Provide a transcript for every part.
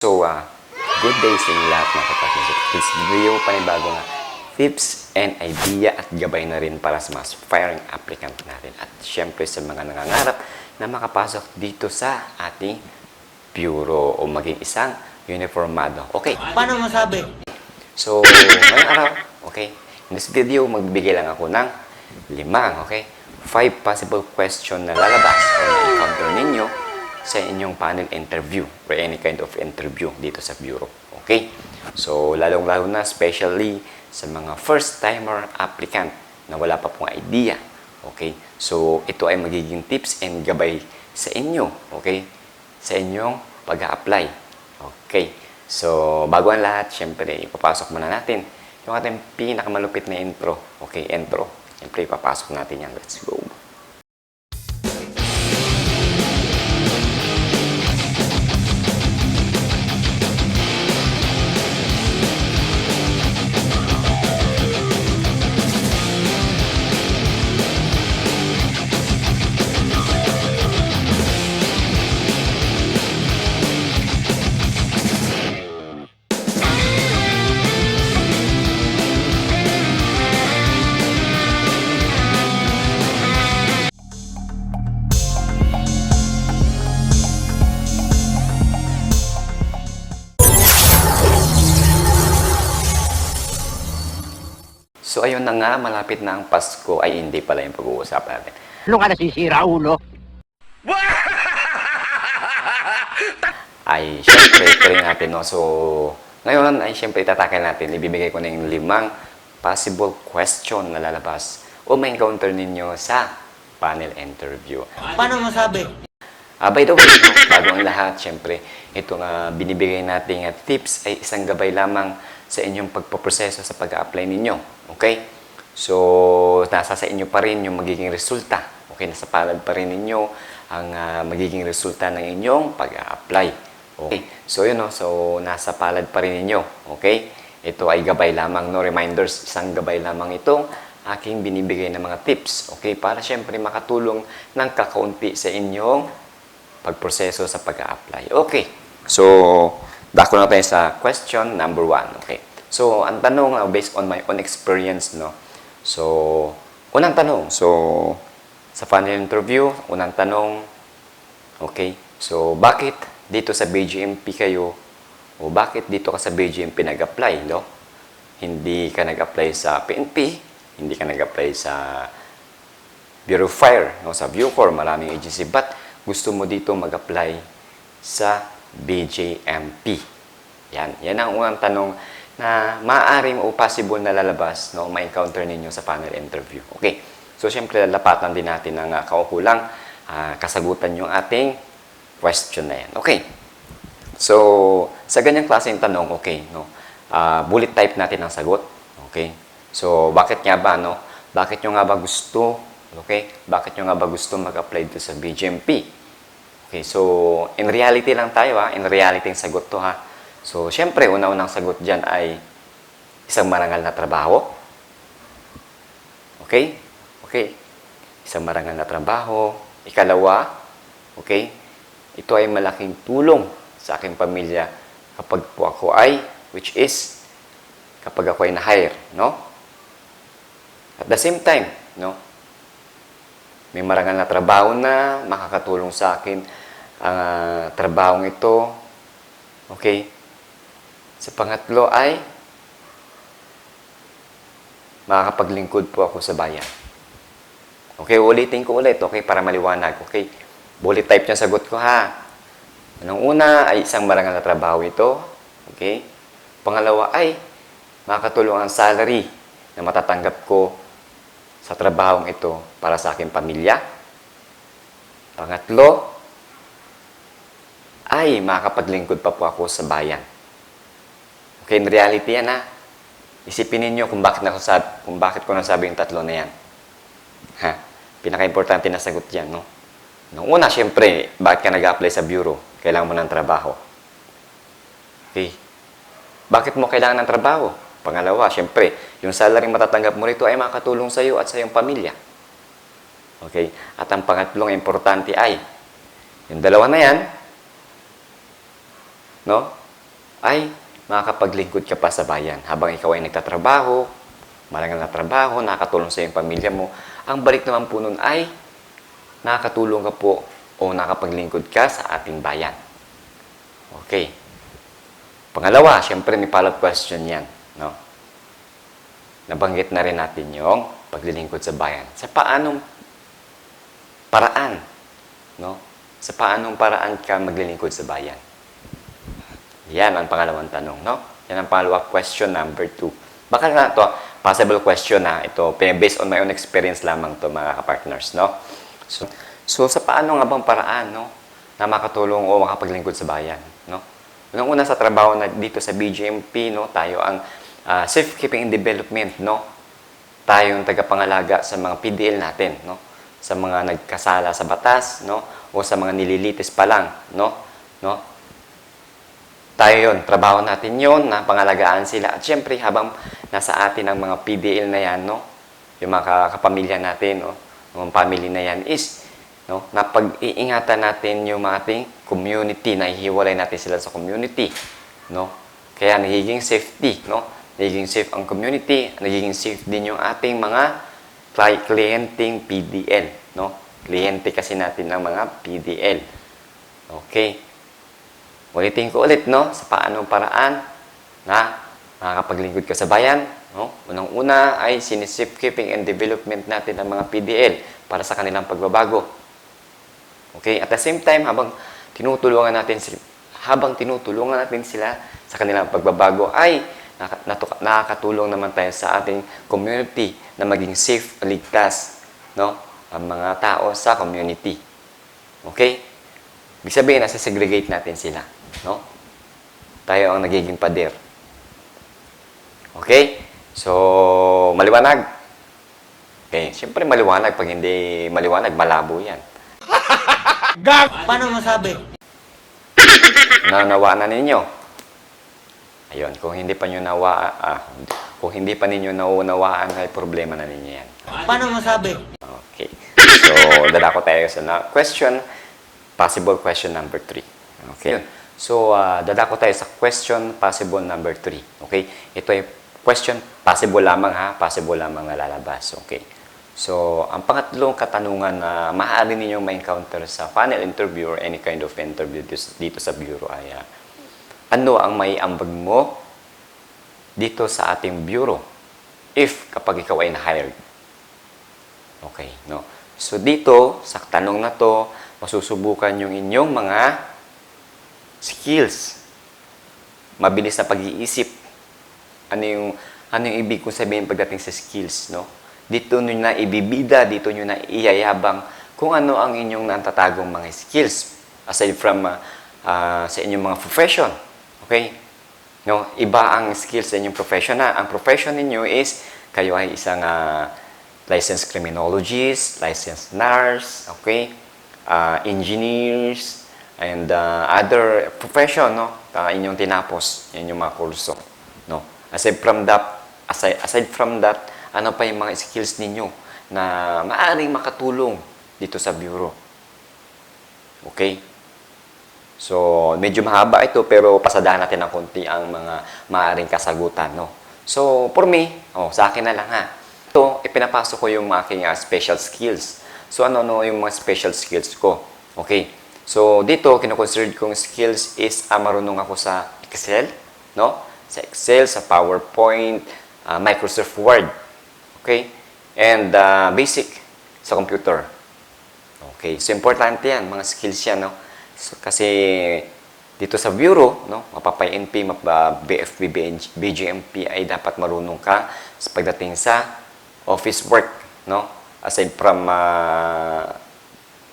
So, ah, good day sa inyo lahat mga kapatid. So, this video, panibago nga tips and idea at gabay na rin para sa mga aspiring applicant natin. At syempre sa mga nangangarap na makapasok dito sa ating bureau o maging isang uniformado. Okay, Paano masabi? So, ngayong araw, okay, in this video, magbibigay lang ako ng limang, okay, five possible question na lalabas o na-encounter ninyo sa inyong panel interview or any kind of interview dito sa bureau. Okay? So, lalong-lalo na, especially sa mga first-timer applicant na wala pa pong idea. Okay? So, ito ay magiging tips and gabay sa inyo. Okay? Sa inyong pag-a-apply. Okay. So, bago ang lahat, syempre, ipapasok muna natin yung ating pinakamalupit na intro. Okay, intro. Syempre, ipapasok natin yan. Let's go. Malapit na ang Pasko. Ay, hindi pala yung pag-uusapan natin. Ano ka nasisira, ulo? ay syempre ito rin natin no. So, ngayon ay syempre tatakal natin. Ibibigay ko na yung limang possible question na lalabas o may encounter ninyo sa panel interview. Paano masabi? Ah, by the way, no, bago ang lahat, syempre, ito nga binibigay nating ah, tips ay isang gabay lamang sa inyong pagpoproseso sa pag-apply ninyo. Okay? So, nasa sa inyo pa rin yung magiging resulta. Okay, nasa palad pa rin ninyo ang ah, magiging resulta ng inyong pag-apply. Okay? So, yun, no? So, nasa palad pa rin ninyo. Okay? Ito ay gabay lamang, no? Reminders, isang gabay lamang itong aking binibigay na mga tips. Okay? Para syempre makatulong ng kakaunti sa inyong pagproseso sa pag-apply. Okay. So, dako na tayo sa question number one. Okay. So, ang tanong, uh, based on my own experience, no? So, unang tanong. So, sa final interview, unang tanong, okay. So, bakit dito sa BGMP kayo, o bakit dito ka sa BGMP nag-apply, no? Hindi ka nag-apply sa PNP, hindi ka nag-apply sa Bureau of Fire, no, sa Bucor, maraming agency. But gusto mo dito mag-apply sa BJMP. Yan. Yan ang unang tanong na maaaring o possible na lalabas, no, ma-encounter ninyo sa panel interview. Okay. So, syempre, lalapatan din natin ng uh, kaukulang ah, kasagutan yung ating question na yan. Okay. So, sa ganyang klaseng tanong, okay, no, ah, bullet type natin ang sagot. Okay. So, bakit nga ba, no? Bakit nyo nga ba gusto, okay? Bakit nyo nga ba gusto mag-apply dito sa BGMP? Okay, so, in reality lang tayo, ha? In reality ang sagot to, ha? So, syempre, una-unang sagot dyan ay isang marangal na trabaho. Okay? Okay. Isang marangal na trabaho. Ikalawa, okay? Ito ay malaking tulong sa aking pamilya kapag po ako ay, which is, kapag ako ay na-hire, no? At the same time, no? May marangal na trabaho na makakatulong sa akin ang ah, trabahong ito. Okay? Sa pangatlo ay makakapaglingkod po ako sa bayan. Okay, ulitin ko ulit, okay, para maliwanag. Okay, bullet type yung sagot ko ha. Anong una ay isang marangal na trabaho ito. Okay? Pangalawa ay makakatulong ang salary na matatanggap ko sa trabahong ito para sa aking pamilya. Pangatlo, ay makakapaglingkod pa po ako sa bayan. Okay, in reality yan ha. Isipin ninyo kung bakit, nasasab kung bakit ko nasabi yung tatlo na yan. Ha? Pinaka-importante na sagot yan, no? Nung una, syempre, bakit ka nag-apply sa bureau? Kailangan mo ng trabaho. Okay. Bakit mo kailangan ng trabaho? Pangalawa, syempre, yung salary matatanggap mo rito ay makatulong sa iyo at sa iyong pamilya. Okay? At ang pangatlong importante ay, yung dalawa na yan, no? ay makakapaglingkod ka pa sa bayan. Habang ikaw ay nagtatrabaho, marangal na trabaho, nakakatulong sa iyong pamilya mo, ang balik naman po nun ay nakakatulong ka po o nakapaglingkod ka sa ating bayan. Okay. Pangalawa, syempre may follow-up question yan. No? Nabanggit na rin natin yung paglilingkod sa bayan. Sa paanong paraan, no? Sa paanong paraan ka maglilingkod sa bayan? Yan ang pangalawang tanong, no? Yan ang follow-up question number two. Baka na to, possible question na ito, based on my own experience lamang to mga kapartners, no? So, so sa paano nga bang paraan, no? Na makatulong o makapaglingkod sa bayan, no? Unang-una sa trabaho na dito sa BGMP, no? Tayo ang ah, Safekeeping and Development, no? Tayo ang tagapangalaga sa mga PDL natin, no? Sa mga nagkasala sa batas, no? O sa mga nililitis pa lang, no? No? Tayo yon trabaho natin yon na pangalagaan sila. At syempre, habang nasa atin ang mga PDL na yan, no? yung mga ka- kapamilya natin, no? yung family na yan is, no? na pag-iingatan natin yung mga ating community, na ihiwalay natin sila sa community. No? Kaya nagiging safety, no? nagiging safe ang community, nagiging safe din yung ating mga cli- klienteng PDL. No? Kliyente kasi natin ng mga PDL. Okay. Ulitin ko ulit, no? Sa paanong paraan na makakapaglingkod ka sa bayan, no? Unang-una ay sinisafekeeping and development natin ng mga PDL para sa kanilang pagbabago. Okay? At the same time, habang tinutulungan natin sila, habang tinutulungan natin sila sa kanilang pagbabago, ay nakakatulong naman tayo sa ating community na maging safe, ligtas, no? Ang mga tao sa community. Okay? Ibig sabihin, nasa segregate natin sila. No? Tayo ang nagiging pader. Okay? So, maliwanag. Okay, siyempre maliwanag. Pag hindi maliwanag, malabo yan. Paano masabi? Nanawa na ninyo. Ayun, kung hindi pa nyo nawa, ah, kung hindi pa ninyo naunawaan, ay problema na ninyo yan. Paano masabi? Okay. So, dadako tayo sa na question, possible question number 3. Okay. So, uh, dadako tayo sa question possible number 3. Okay? Ito ay question possible lamang ha, possible lamang na lalabas. Okay. So, ang pangatlong katanungan na maaari ninyong ma-encounter sa panel interview or any kind of interview dito, sa bureau ay ah, ano ang may ambag mo dito sa ating bureau if kapag ikaw ay na-hired? Okay, no? So dito, sa tanong na to, masusubukan yung inyong mga skills. Mabilis na pag-iisip. Ano yung, ano yung ibig kong sabihin pagdating sa skills, no? Dito nyo na ibibida, dito nyo na iyayabang kung ano ang inyong natatagong mga skills aside from uh, uh, sa inyong mga profession. Okay? No, iba ang skills sa inyong profession na. Ang profession ninyo is kayo ay isang ah, licensed criminologist, licensed nurse, okay? Ah, engineers, and ah, other profession, no? Ah, inyong tinapos, yan yung mga kurso, no? Aside from that, aside, aside from that, ano pa yung mga skills ninyo na maaaring makatulong dito sa bureau? Okay? So, medyo mahaba ito pero pasadahan natin ng konti ang mga maaaring kasagutan, no? So, for me, oh, sa akin na lang ha. Ito, ipinapasok ko yung mga aking ah, special skills. So, ano no yung mga special skills ko? Okay. So, dito, kinoconsider kong skills is ah, marunong ako sa Excel, no? Sa Excel, sa PowerPoint, ah, Microsoft Word. Okay? And ah, basic sa computer. Okay, so importante yan, mga skills yan, no? So, kasi dito sa bureau, no, mapapay-NP, mapa BFB, BGMP ay dapat marunong ka sa pagdating sa office work, no? Aside from ah,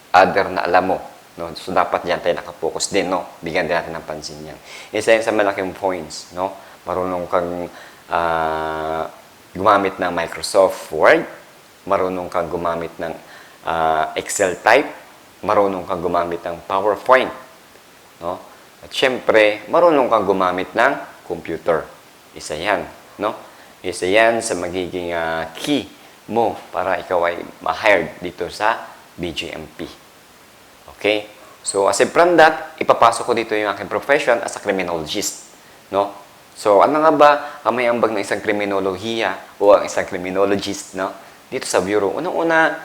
other na alam mo, no? So dapat diyan tayo nakapokus din, no? Bigyan din natin ng pansin yan. Isa yan sa malaking points, no? Marunong kang ah, gumamit ng Microsoft Word, marunong kang gumamit ng ah, Excel type, marunong kang gumamit ng PowerPoint, no? At syempre, marunong kang gumamit ng computer. Isa 'yan, no? Isa 'yan sa magiging ah, key mo para ikaw ay ma-hired dito sa BGMP. Okay? So, aside from that, ipapasok ko dito yung aking profession as a criminologist. no? So, ano nga ba ang may ambag ng isang kriminolohiya o ang isang criminologist, no? Dito sa bureau. Unang-una,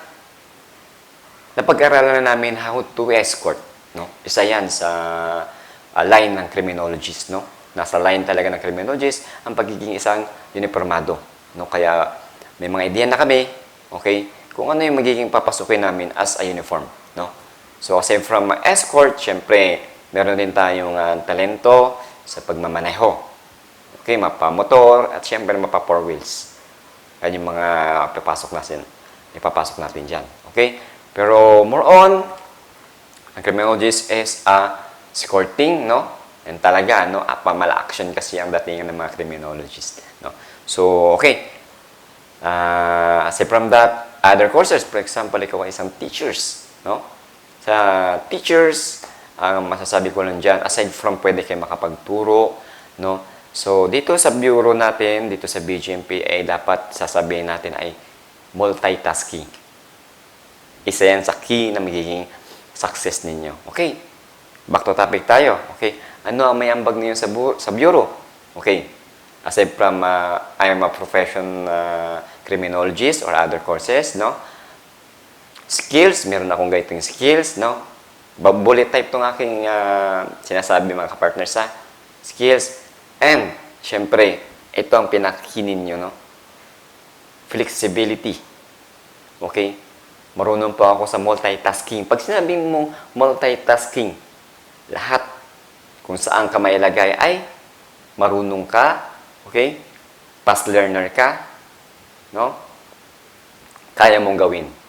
napag-aralan na namin how to escort, no? Isa yan sa ah, line ng criminologist, no? Nasa line talaga ng criminologist ang pagiging isang uniformado, no? Kaya may mga ideya na kami, okay? Kung ano yung magiging papasukin namin as a uniform, no? So, aside from escort, syempre, meron din tayong ah, talento sa pagmamaneho. Okay, mapa-motor at syempre mapa-four wheels. Yan yung mga papasok natin. Ipapasok natin dyan. Okay? Pero more on, ang criminologist is a escorting, no? And talaga, no? Ah, Pamala action kasi ang datingan ng mga criminologist, no? So, okay. Uh, aside from that, other courses, for example, ikaw ay isang teachers, no? Sa teachers, ang masasabi ko lang dyan, aside from pwede kayo makapagturo, no? So, dito sa bureau natin, dito sa BGMP, ay dapat sasabihin natin ay multitasking. Isa yan sa key na magiging success ninyo. Okay? Back to topic tayo. Okay? Ano ang may ambag ninyo sa, bu- sa bureau? Okay. Aside from uh, I am a profession uh, criminologist or other courses, no? Skills, meron akong ganitong skills, no? Bullet type tong aking uh, sinasabi mga kapartners sa skills. And, syempre, ito ang pinakinin nyo, no? Flexibility. Okay? Marunong po ako sa multitasking. Pag sinabing mo multitasking, lahat kung saan ka mailagay ay marunong ka, okay? Fast learner ka, no? Kaya mong gawin.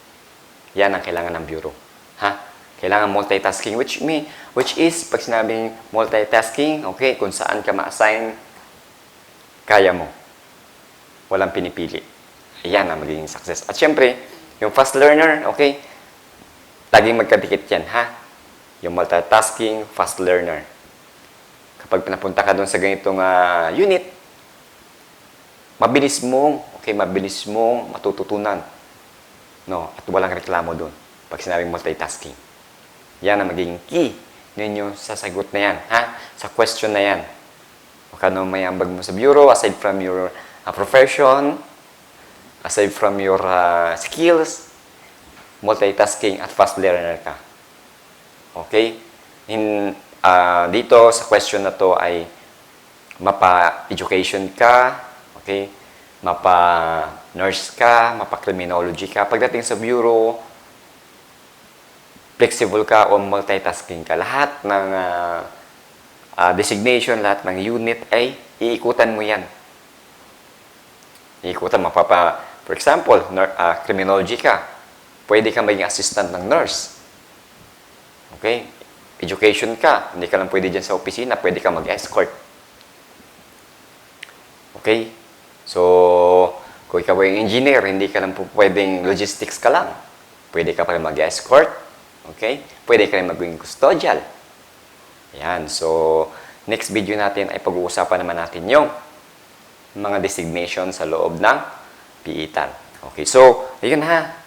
Yan ang kailangan ng bureau. Ha? Kailangan multitasking which me which is pag sinabing multitasking, okay, kung saan ka ma-assign kaya mo. Walang pinipili. Ayan ang magiging success. At syempre, yung fast learner, okay, laging magkadikit yan, ha? Yung multitasking, fast learner. Kapag pinapunta ka doon sa ganitong ah, unit, mabilis mong, okay, mabilis mong matututunan. No, at walang reklamo doon. Pag sinabing multitasking. Yan ang magiging key ninyo sa sagot na yan, ha? Sa question na yan. O kano may ambag mo sa bureau, aside from your ah, profession, aside from your ah, skills, multitasking at fast learner ka. Okay? In, ah, dito sa question na to ay mapa-education ka, okay? Mapa-nurse ka, mapa-criminology ka. Pagdating sa bureau, flexible ka o multitasking ka. Lahat ng ah, ah, designation, lahat ng unit ay iikutan mo yan. Iikutan, mapapa, for example, ner- ah, criminology ka. Pwede ka maging assistant ng nurse. Okay? Education ka. Hindi ka lang pwede dyan sa opisina. Pwede ka mag-escort. Okay? So, kung ikaw ay engineer, hindi ka lang po pwedeng logistics ka lang. Pwede ka pa rin mag-escort. Okay? Pwede ka rin maging custodial. Ayan. So, next video natin ay pag-uusapan naman natin yung mga designation sa loob ng piitan. Okay. So, ayun ha.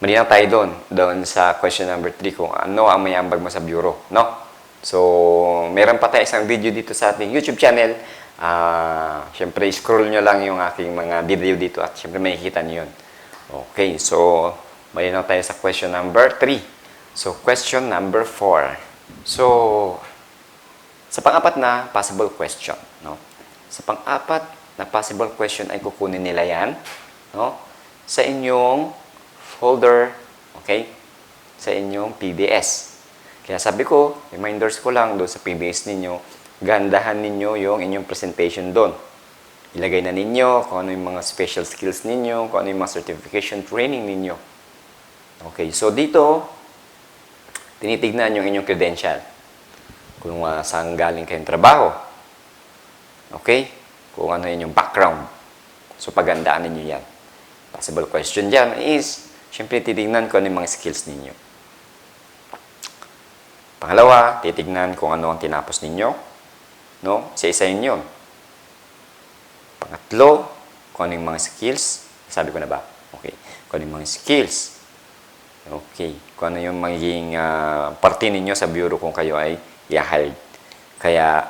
Malinaw tayo doon, doon sa question number 3 kung ano ang may ambag mo sa bureau, no? So, meron pa tayo isang video dito sa ating YouTube channel. Ah, syempre, scroll nyo lang yung aking mga video dito at syempre makikita nyo yun. Okay, so, malinaw tayo sa question number 3. So, question number 4. So, sa pang-apat na possible question, no? Sa pang-apat na possible question ay kukunin nila yan, no? Sa inyong folder, okay? Sa inyong PBS. Kaya sabi ko, reminders ko lang doon sa PBS ninyo, gandahan ninyo yung inyong presentation doon. Ilagay na ninyo kung ano yung mga special skills ninyo, kung ano yung mga certification training ninyo. Okay, so dito, tinitignan yung inyong credential. Kung uh, saan galing kayong trabaho. Okay? Kung ano yun yung background. So, pagandaan ninyo yan. Possible question dyan is, syempre titignan ko ano yung mga skills ninyo. Pangalawa, titignan kung ano ang tinapos ninyo. No? Isa-isayin yun. Pangatlo, kung ano mga skills. Sabi ko na ba? Okay. Kung ano mga skills. Okay. Kung ano yung magiging ah, parte ninyo sa bureau kung kayo ay i-hired. Kaya,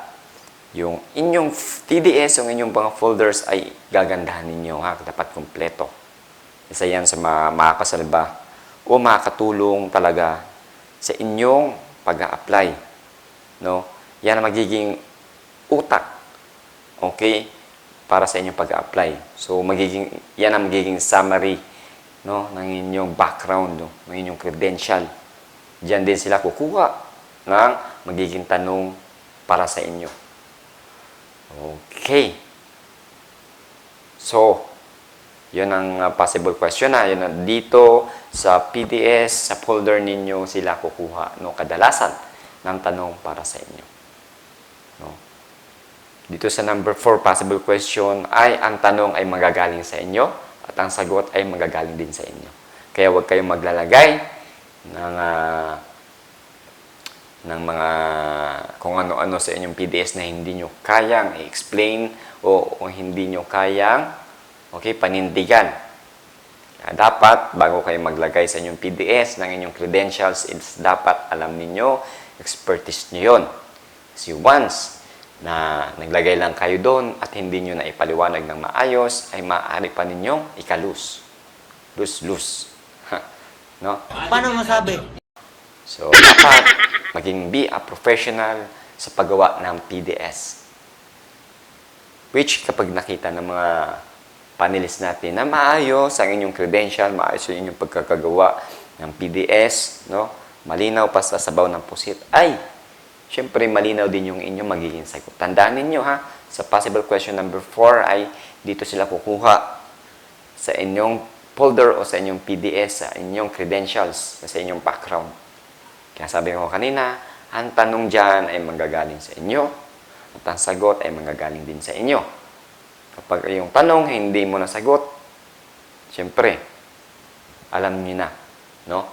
yung inyong TDS, yung inyong mga folders ay gagandahan ninyo ha, dapat kumpleto. Isa yan sa mga makakasalba o makakatulong talaga sa inyong pag-a-apply. No? Yan ang magiging utak. Okay? Para sa inyong pag-a-apply. So, magiging, yan ang magiging summary no, ng inyong background, no, ng inyong credential. Diyan din sila kukuha ng magiging tanong para sa inyo. Okay. So, yun ang uh, possible question na. Yun ang dito sa PDS, sa folder ninyo sila kukuha no, kadalasan ng tanong para sa inyo. Dito sa number 4 possible question ay ang tanong ay magagaling sa inyo at ang sagot ay magagaling din sa inyo. Kaya huwag kayong maglalagay ng ah, ng mga kung ano-ano sa inyong PDS na hindi nyo kayang i-explain o, o hindi nyo kayang okay, panindigan. Kaya dapat, bago kayo maglagay sa inyong PDS ng inyong credentials, it's dapat alam ninyo, expertise nyo yun. Kasi once na naglagay lang kayo doon at hindi nyo na ipaliwanag ng maayos, ay maaari pa ninyong ikalus. Lose-lose. no? Paano masabi? So, dapat maging be a professional sa paggawa ng PDS. Which, kapag nakita ng mga panelists natin na maayos ang inyong credential, maayos yung inyong pagkakagawa ng PDS, no? malinaw pa sa sabaw ng pusit, ay, syempre malinaw din yung inyong magiging sagot. Tandaan ninyo ha, sa possible question number 4 ay dito sila kukuha sa inyong folder o sa inyong PDS, sa inyong credentials, sa inyong background. Kaya sabi ko kanina, ang tanong dyan ay manggagaling sa inyo at ang sagot ay manggagaling din sa inyo. Kapag yung tanong hindi mo nasagot, siyempre, alam niyo na, no?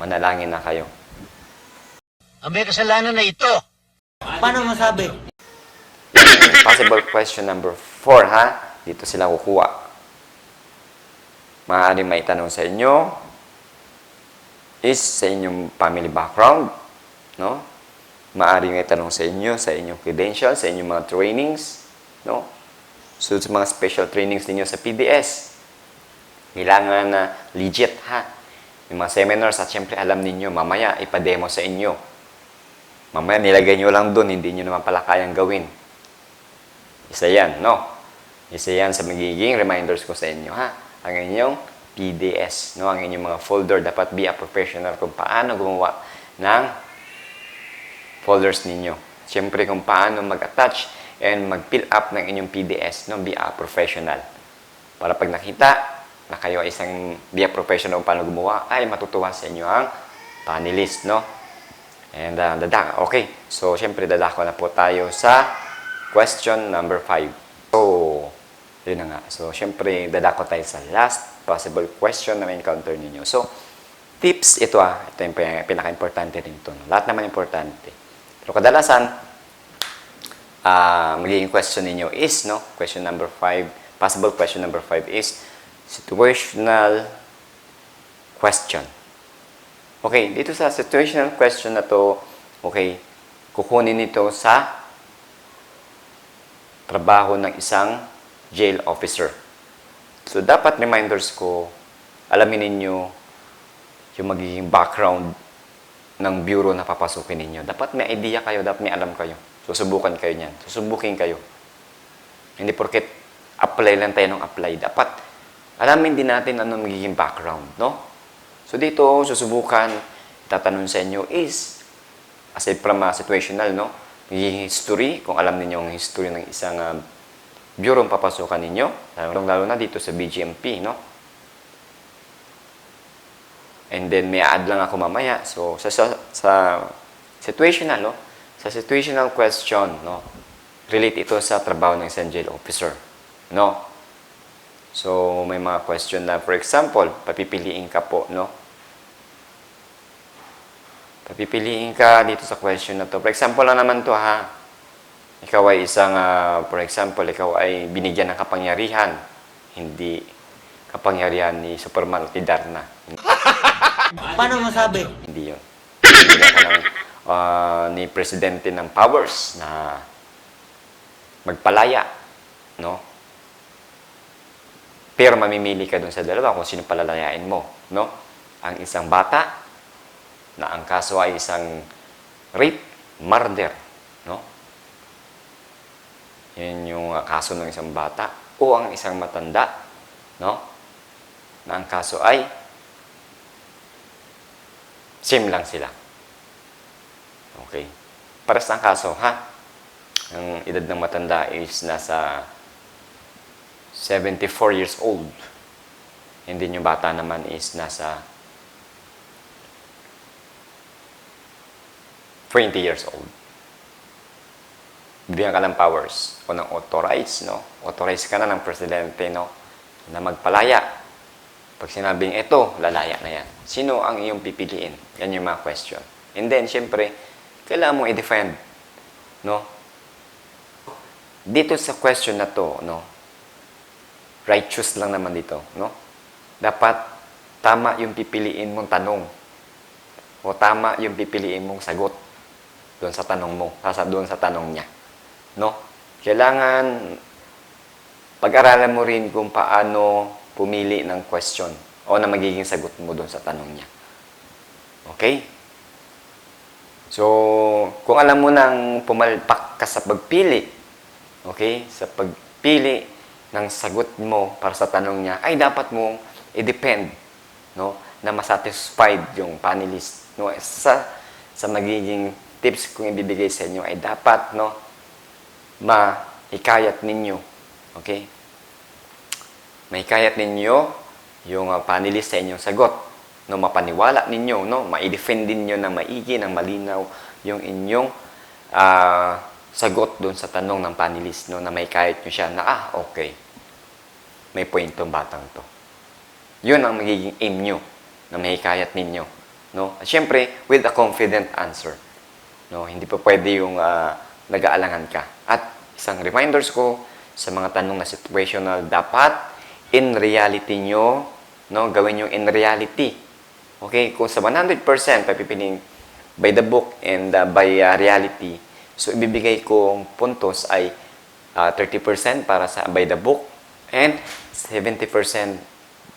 Manalangin na kayo. Ang may kasalanan na ito. Paano masabi? Possible question number 4, ha? Dito sila kukuha. Maaari may tanong sa inyo is sa inyong family background, no? Maaari may tanong sa inyo sa inyong credentials, sa inyong mga trainings, no? So, sa mga special trainings ninyo sa PDS, kailangan na legit, ha? Yung mga seminars at syempre alam ninyo, mamaya ipa-demo sa inyo. Mamaya nilagay nyo lang doon, hindi nyo naman pala kayang gawin. Isa yan, no? Isa yan sa magiging reminders ko sa inyo, ha? Ang inyong PDS, no? Ang inyong mga folder, dapat be a professional kung paano gumawa ng folders ninyo. Siyempre, kung paano mag-attach and mag-fill up ng inyong PDS, no? Be a professional. Para pag nakita na kayo ay isang be a professional kung paano gumawa, ay matutuwa sa inyo ang panelist, no? And uh, dada, okay. So, syempre, dadako na po tayo sa question number 5. So, yun na nga. So, syempre, dadako tayo sa last possible question na may encounter ninyo. So, tips ito ah. Ito yung pin- pinaka-importante rin ito. Lahat naman importante. Pero kadalasan, ah magiging question ninyo is, no? Question number 5, possible question number 5 is situational question. Okay, dito sa situational question na to, okay, kukunin ito sa trabaho ng isang jail officer. So, dapat reminders ko, alamin ninyo yung magiging background ng bureau na papasukin ninyo. Dapat may idea kayo, dapat may alam kayo. Susubukan kayo niyan. Susubukin kayo. Hindi porket apply lang tayo ng apply. Dapat alamin din natin ano magiging background, no? So dito, susubukan, tatanong sa inyo is, aside from uh, situational, no? History, kung alam niyo ang history ng isang uh, bureau ang papasukan ninyo, lalo, lalo na dito sa BGMP, no? And then may add lang ako mamaya. So sa sa, sa situational, no? Sa situational question, no? Relate ito sa trabaho ng isang jail officer, no? So may mga question na for example, papipiliin ka po, no? Papipiliin ka dito sa question na to. For example lang naman to ha. Ikaw ay isang, ah, for example, ikaw ay binigyan ng kapangyarihan. Hindi kapangyarihan ni Superman o ni Darna. Paano masabi? Hindi yun. Binigyan ka ng, ah, ni Presidente ng powers na magpalaya, no? Pero mamimili ka dun sa dalawa kung sino palalayain mo, no? Ang isang bata na ang kaso ay isang rape, murder, no? Yan yung uh, kaso ng isang bata o ang isang matanda, no? Na ang kaso ay same lang sila. Okay. Para sa kaso, ha? Ang edad ng matanda is nasa 74 years old. And then yung bata naman is nasa 20 years old. Bigyan ka ng powers o ng authorize, no? Authorize ka na ng presidente, no? Na magpalaya. Pag sinabing ito, lalaya na yan. Sino ang iyong pipiliin? Yan yung mga question. And then, syempre, kailangan mong i-defend, no? Dito sa question na to, no? Righteous lang naman dito, no? Dapat tama yung pipiliin mong tanong. O tama yung pipiliin mong sagot doon sa tanong mo, sa doon sa tanong niya. No? Kailangan pag-aralan mo rin kung paano pumili ng question o na magiging sagot mo doon sa tanong niya. Okay? So, kung alam mo nang pumalpak ka sa pagpili, okay, sa pagpili ng sagot mo para sa tanong niya, ay dapat mong i-depend, no, na masatisfied yung panelist, no, sa sa magiging tips kung ibibigay sa inyo ay dapat, no, mahikayat ninyo, okay? Mahikayat ninyo yung uh, panelist sa inyong sagot, no, mapaniwala ninyo, no, ma-defend ninyo ng maigi, ng malinaw yung inyong ah, sagot doon sa tanong ng panelist, no, na may kahit nyo siya na, ah, okay, may point tong batang to. Yun ang magiging aim nyo, na mahikayat ninyo. No? At syempre, with a confident answer. No? Hindi pa pwede yung ah, nag-aalangan ka. At isang reminders ko sa mga tanong na situational, dapat in reality nyo, no, gawin yung in reality. Okay? Kung sa 100% papipiliin by the book and uh, by uh, reality, so ibibigay kong puntos ay uh, 30% para sa by the book and 70%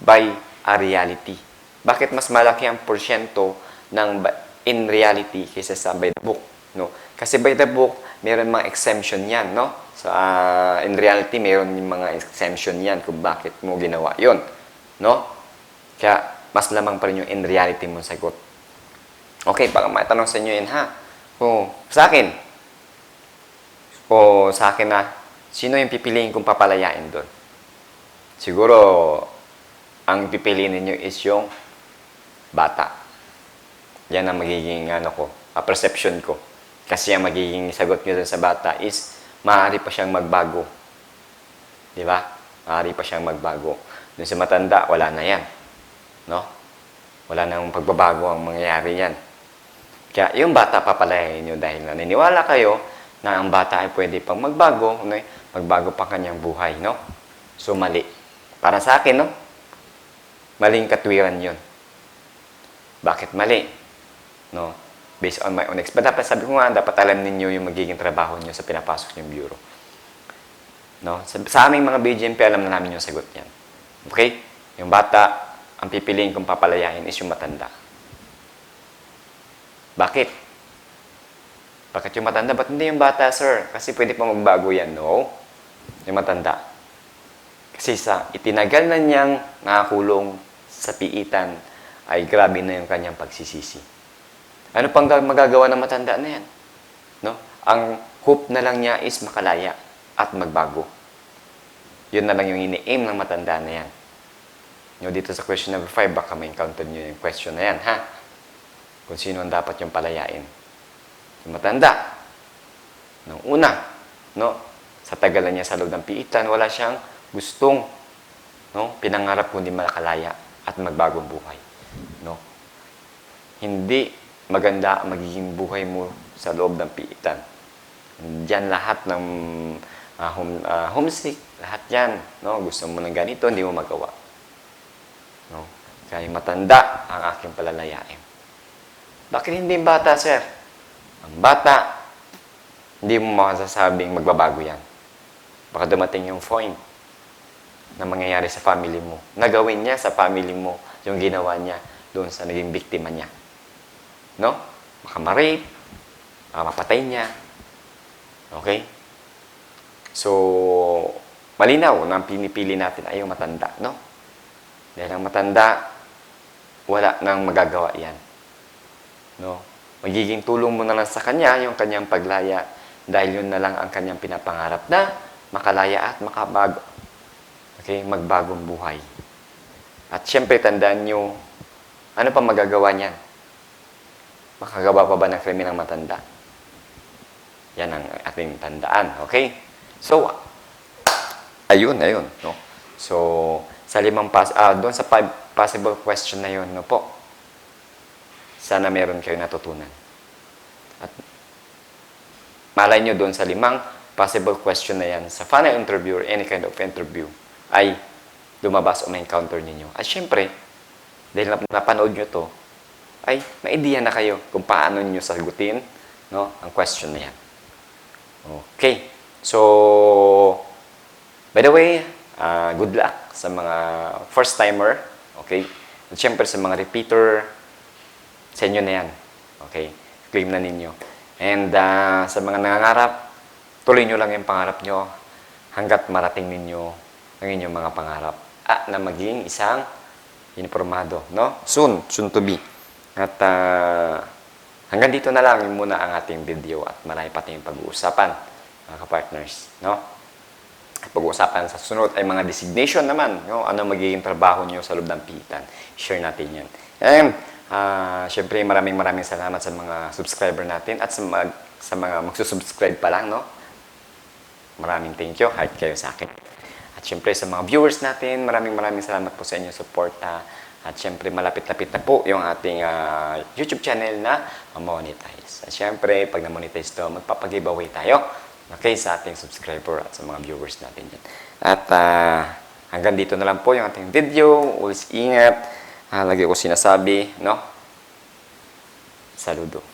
by a reality. Bakit mas malaki ang porsyento ng in reality kaysa sa by the book? No? Kasi by the book, meron mga exemption yan, no? Sa ah, in reality, meron mga exemption yan kung bakit mo ginawa yon, no? Kaya mas lamang pa rin yung in reality mong sagot. Okay, baka may tanong sa inyo yan, ha? O, sa akin, o sa akin na, sino yung pipiliin kong papalayain doon? Siguro, ang pipiliin ninyo is yung bata. Yan ang magiging ano ko, a perception ko. Kasi ang magiging sagot nyo sa bata is, maaari pa siyang magbago. Di ba? Maaari pa siyang magbago. Dun sa matanda, wala na yan. No? Wala nang pagbabago ang mangyayari yan. Kaya yung bata papalayain nyo dahil naniniwala kayo na ang bata ay pwede pang magbago, no? magbago pa kanyang buhay. No? So, mali. Para sa akin, no? maling katwiran yun. Bakit mali? No? Based on my own experience. Dapat, sabi ko nga, dapat alam ninyo yung magiging trabaho nyo sa pinapasok yung bureau. No? Sa, sa aming mga BGMP, alam na namin yung sagot yan. Okay? Yung bata, ang pipiliin kong papalayain is yung matanda. Bakit? Bakit yung matanda? Ba't hindi yung bata, sir? Kasi pwede pa magbago yan. No. Yung matanda. Kasi sa itinagal na niyang nakakulong sa piitan, ay grabe na yung kanyang pagsisisi. Ano pang ga- magagawa ng matanda na yan? No? Ang hope na lang niya is makalaya at magbago. Yun na lang yung ini-aim ng matanda na yan. Nyo dito sa question number 5, baka may encounter nyo yung question na yan, ha? Kung sino ang dapat yung palayain. Yung matanda. Nung una, no? Sa tagalan niya sa loob ng piitan, wala siyang gustong, no? Pinangarap kundi makalaya at magbagong buhay, no? Hindi maganda ang magiging buhay mo sa loob ng piitan. Diyan lahat ng ah, home, ah, homesick, lahat yan, no? Gusto mo ng ganito, hindi mo magawa. No? Kaya matanda ang aking palalayain. Bakit hindi bata, sir? Ang bata, hindi mo masasabing magbabago yan. Baka dumating yung point na mangyayari sa family mo. Nagawin niya sa family mo yung ginawa niya doon sa naging biktima niya. No? Baka ma-rape, baka mapatay niya. Okay? So, malinaw na ang pinipili natin ay yung matanda, no? Dahil ang matanda, wala nang magagawa yan. No? Magiging tulong mo na lang sa kanya yung kanyang paglaya dahil yun na lang ang kanyang pinapangarap na makalaya at makabago. Okay? Magbagong buhay. At syempre, tandaan nyo, ano pa magagawa niyan? Makagawa pa ba ng krimen ng matanda? Yan ang ating tandaan. Okay? So, ayun, ayun. No? So, sa limang pas ah, doon sa five possible question na yun, no po, sana meron kayo natutunan. At malay nyo doon sa limang possible question na yan, sa final interview or any kind of interview, ay lumabas o ma-encounter ninyo. At syempre, dahil nap- napanood nyo to, ay may idea na kayo kung paano nyo sagutin no, ang question na yan. Okay. So, by the way, ah, good luck sa mga first-timer. Okay? At syempre sa mga repeater, sa inyo na yan. Okay? Claim na ninyo. And ah, sa mga nangangarap, tuloy nyo lang yung pangarap nyo hanggat marating ninyo ang inyong mga pangarap. At na maging isang informado. No? Soon. Soon to be. At ah, hanggang dito na lang muna ang ating video at marami pa tayong pag-uusapan, mga kapartners. No? Pag-uusapan sa sunod ay mga designation naman. No? Ano magiging trabaho nyo sa loob ng pitan. Share natin yan. And, ah, syempre, maraming maraming salamat sa mga subscriber natin at sa, mag, sa mga magsusubscribe pa lang. No? Maraming thank you. Heart kayo sa akin. At syempre, sa mga viewers natin, maraming maraming salamat po sa inyong support. ah. At syempre, malapit-lapit na po yung ating ah, YouTube channel na monetize. At syempre, pag na-monetize to, magpapag-giveaway tayo okay, sa ating subscriber at sa mga viewers natin yan. At ah, hanggang dito na lang po yung ating video. Always ingat. Ah, lagi ko sinasabi, no? Saludo.